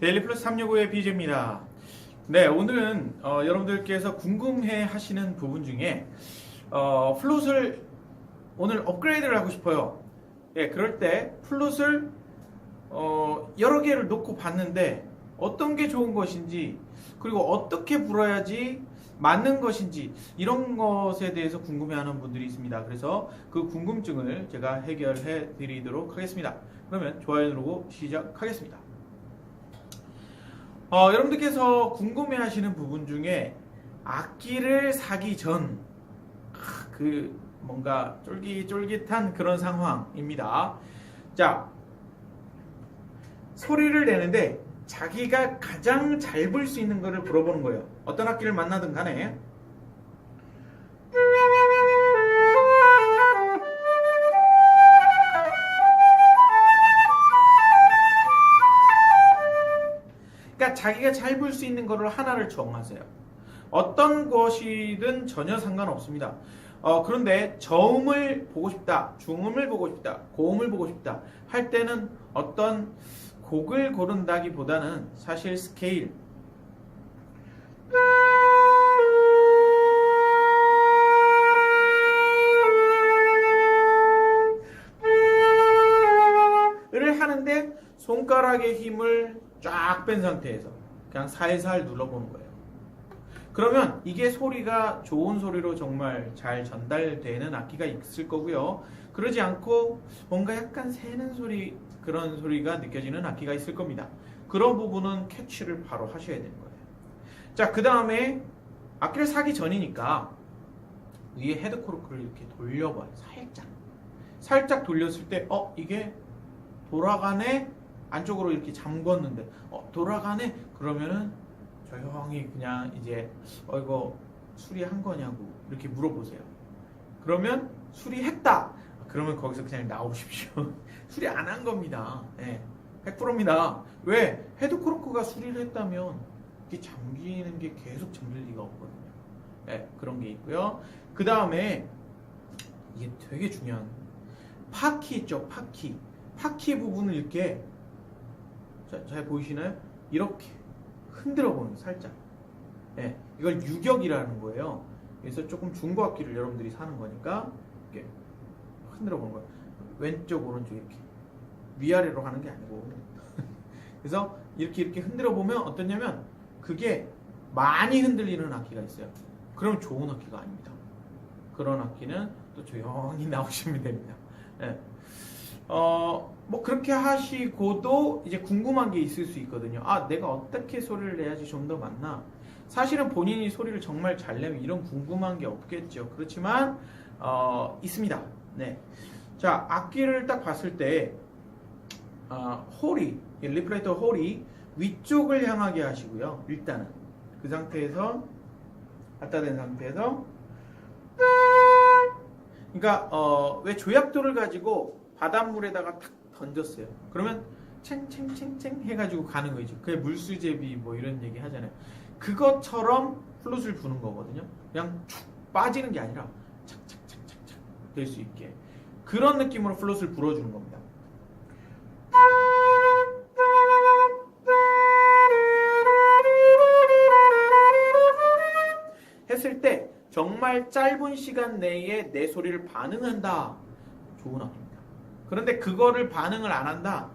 데일리 플러스 365의 BJ입니다. 네, 오늘은 어, 여러분들께서 궁금해 하시는 부분 중에 어, 플룻을 오늘 업그레이드를 하고 싶어요. 예, 그럴 때 플룻을 어, 여러 개를 놓고 봤는데 어떤 게 좋은 것인지 그리고 어떻게 불어야지 맞는 것인지 이런 것에 대해서 궁금해하는 분들이 있습니다. 그래서 그 궁금증을 제가 해결해 드리도록 하겠습니다. 그러면 좋아요 누르고 시작하겠습니다. 어, 여러분들께서 궁금해하시는 부분 중에 악기를 사기 전 그 뭔가 쫄깃쫄깃한 그런 상황입니다. 자, 소리를 내는데 자기가 가장 잘 불 수 있는 거를 불어보는 거예요. 어떤 악기를 만나든 간에. 자기가 잘불수 있는 거를 하나를 정하세요. 어떤 것이든 전혀 상관없습니다. 어, 그런데 저음을 보고 싶다, 중음을 보고 싶다, 고음을 보고 싶다 할 때는 어떤 곡을 고른다기보다는 사실 스케일 을 하는데 손가락의 힘을 쫙 뺀 상태에서 그냥 살살 눌러보는 거예요. 그러면 이게 소리가 좋은 소리로 정말 잘 전달되는 악기가 있을 거고요. 그러지 않고 뭔가 약간 새는 소리 그런 소리가 느껴지는 악기가 있을 겁니다. 그런 부분은 캐치를 바로 하셔야 되는 거예요. 자, 그 다음에 악기를 사기 전이니까 위에 헤드 코르크를 이렇게 돌려봐요. 살짝. 살짝 돌렸을 때, 어, 이게 돌아가네? 안쪽으로 이렇게 잠궜는데, 어, 돌아가네? 그러면은 조용히 그냥 이제, 어, 이거 수리한 거냐고 이렇게 물어보세요. 그러면 수리했다! 그러면 거기서 그냥 나오십시오. 수리 안 한 겁니다. 예. 100%입니다. 왜? 헤드코르크가 수리를 했다면 이게 잠기는 게 계속 잠길 리가 없거든요. 예, 그런 게 있고요. 그 다음에 이게 되게 중요한 파키 있죠, 파키. 파키 부분을 이렇게 자, 잘 보이시나요? 이렇게 흔들어 보는 살짝. 예, 이걸 유격이라는 거예요. 그래서 조금 중고 악기를 여러분들이 사는 거니까 이렇게 흔들어 보는 거예요. 왼쪽 오른쪽 이렇게 위아래로 하는 게 아니고 그래서 이렇게 이렇게 흔들어 보면 어떠냐면 그게 많이 흔들리는 악기가 있어요. 그럼 좋은 악기가 아닙니다. 그런 악기는 또 조용히 나오시면 됩니다. 예. 어, 뭐 그렇게 하시고도 이제 궁금한 게 있을 수 있거든요. 아, 내가 어떻게 소리를 내야지 좀 더 맞나? 사실은 본인이 소리를 정말 잘 내면 이런 궁금한 게 없겠죠. 그렇지만 어, 있습니다. 네. 자, 악기를 딱 봤을 때 어, 홀이 이 리플레이터 홀이 위쪽을 향하게 하시고요. 일단은 그 상태에서 갖다 댄 상태에서 그러니까 어, 왜 조약돌을 가지고 바닷물에다가 탁 던졌어요. 그러면 챙챙챙챙 해가지고 가는 거죠. 그게 물수제비 뭐 이런 얘기 하잖아요. 그것처럼 플룻을 부는 거거든요. 그냥 쭉 빠지는 게 아니라 착착착착착 될 수 있게 그런 느낌으로 플룻을 불어주는 겁니다. 했을 때 정말 짧은 시간 내에 내 소리를 반응한다. 좋은 악기입니다. 그런데 그거를 반응을 안 한다.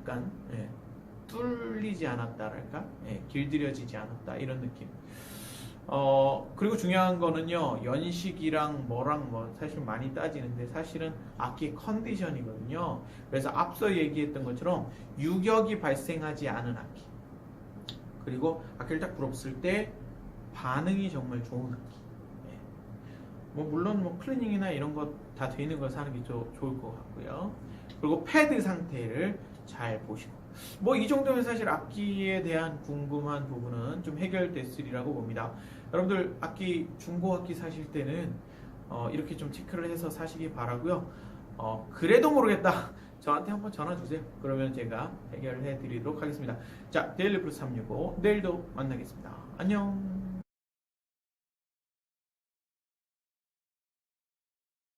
약간 예, 뚫리지 않았다랄까, 예, 길들여지지 않았다 이런 느낌. 어 그리고 중요한 거는요 연식이랑 뭐랑 뭐 사실 많이 따지는데 사실은 악기 컨디션이거든요. 그래서 앞서 얘기했던 것처럼 유격이 발생하지 않은 악기. 그리고 악기를 딱 불었을 때 반응이 정말 좋은 악기. 예. 뭐 물론 뭐 클리닝이나 이런 거다 되는 걸 사는 게 조, 좋을 것 같고요. 그리고 패드 상태를 잘 보시고 뭐 이 정도면 사실 악기에 대한 궁금한 부분은 좀 해결됐으리라고 봅니다. 여러분들 악기 중고 악기 사실 때는 어, 이렇게 좀 체크를 해서 사시기 바라고요. 어, 그래도 모르겠다. 저한테 한번 전화 주세요. 그러면 제가 해결해 드리도록 하겠습니다. 자, 데일리 플러스 365 내일도 만나겠습니다. 안녕.